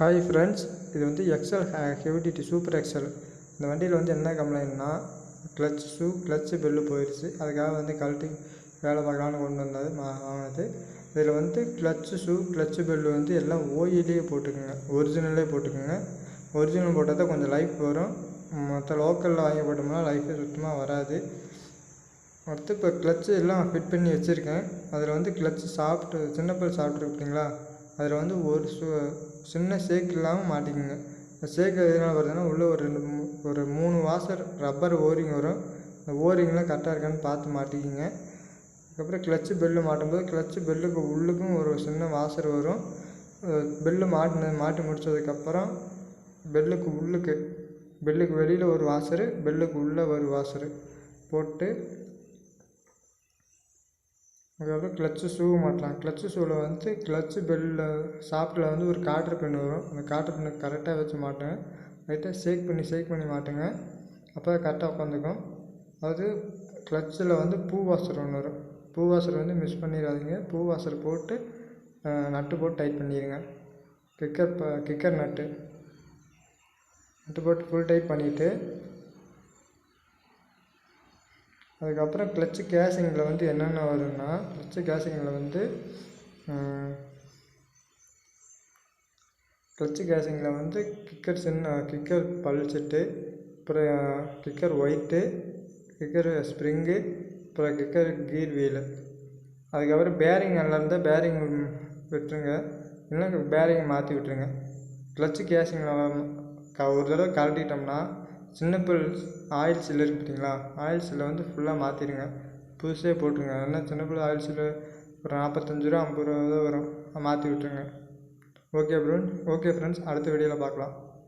Hi friends இது வந்து XL ஹெவிடிட்டி super XL இந்த வண்டியில் வந்து என்ன கம்ப்ளைண்ட்னா கிளச் ஷூ கிளச்சு பெல்லு போயிடுச்சு. அதுக்காக வந்து கழட்டி வேலை பார்க்கலான்னு கொண்டு வந்தது மா- வாங்கினது. இதில் வந்து கிளச்சு ஷூ கிளச்சு பெல்லு வந்து எல்லாம் ஓயிலேயே போட்டுக்கோங்க. ஒரிஜினலே போட்டுக்கோங்க. ஒரிஜினல் போட்டால் தான் கொஞ்சம் லைஃப் வரும். மற்ற லோக்கலில் வாங்கி போட்டோம்னா லைஃபே சுத்தமாக வராது. அடுத்து இப்போ கிளச்சு எல்லாம் ஃபிட் பண்ணி வச்சுருக்கேன். அதில் வந்து கிளச்சு சாப்பிட்டு சின்ன பல் சாப்பிட்ருப்பீங்களா அதில் வந்து ஒரு சு சின்ன சேக் இல்லாமல் மாட்டிக்குங்க. இந்த சேக்கு எதனால் வருதுன்னா உள்ளே ஒரு ரெண்டு மூ ஒரு மூணு வாசர் ரப்பர் ஓரிங் வரும். அந்த ஓரிங்லாம் கரெக்டாக இருக்கான்னு பார்த்து மாட்டிக்கிங்க. அதுக்கப்புறம் கிளச்சு பெல்லு மாட்டும்போது கிளச்சு பெல்லுக்கு உள்ளுக்கும் ஒரு சின்ன வாசர் வரும். பெல்லு மாட்டின மாட்டி முடிச்சதுக்கப்புறம் பெல்லுக்கு உள்ளுக்கு பெல்லுக்கு வெளியில் ஒரு வாசரு பெல்லுக்கு உள்ளே ஒரு வாசரு போட்டு அதுக்கப்புறம் கிளச்சு ஷூ மாட்டலாம். கிளச்சு ஷூவில் வந்து கிளச்சு பெல்லில் சாப்பிட்டில் வந்து ஒரு காட்ரு பின் வரும். அந்த காட்ரு பின்னை கரெக்டாக வச்சு மாட்டுங்க லைட்டாக ஷேக் பண்ணி ஷேக் பண்ணி மாட்டுங்க. அப்போ கரெக்டாக உட்காந்துக்கும். அது கிளச்சில் வந்து பூ வாசர் ஒன்று வரும். பூ வாசர் வந்து மிஸ் பண்ணிடாதீங்க. பூ வாசர் போட்டு நட்டு போட்டு டைட் பண்ணிடுங்க. கிக்கர் ப கிக்கர் நட்டு. நட்டு போட்டு ஃபுல் டைட் பண்ணிவிட்டு அதுக்கப்புறம் கிளச்சு கேசிங்கில் வந்து என்னென்ன வரும்னா கிளச்சு கேசிங்கில் வந்து கிளச்சு கேசிங்கில் வந்து கிக்கர் சின்ன கிக்கர் பல்செட்டு அப்புறம் கிக்கர் ஒயிட்டு கிக்கர் ஸ்ப்ரிங்கு அப்புறம் கிக்கர் கீர் வீலு அதுக்கப்புறம் பேரிங் நல்லா இருந்தால் பேரிங் விட்டுருங்க. இல்லைன்னா பேரிங் மாற்றி விட்டுருங்க. கிளச்சு கேசிங்கில் க ஒரு தடவை கழட்டிட்டோம்னா சின்ன பில் ஆயில் சில்லு இருக்குது பார்த்தீங்களா? ஆயில் சில்லை வந்து ஃபுல்லாக மாற்றிடுங்க புதுசே போட்டுருங்க. ஏன்னா சின்ன பில் ஆயில் சில்லு ஒரு நாற்பத்தஞ்சு ரூபா ஐம்பது ரூபா தான் வரும். மாற்றி விட்டுருங்க. ஓகே ப்ரோ ஓகே ஃப்ரெண்ட்ஸ் அடுத்த வீடியோவில் பார்க்கலாம்.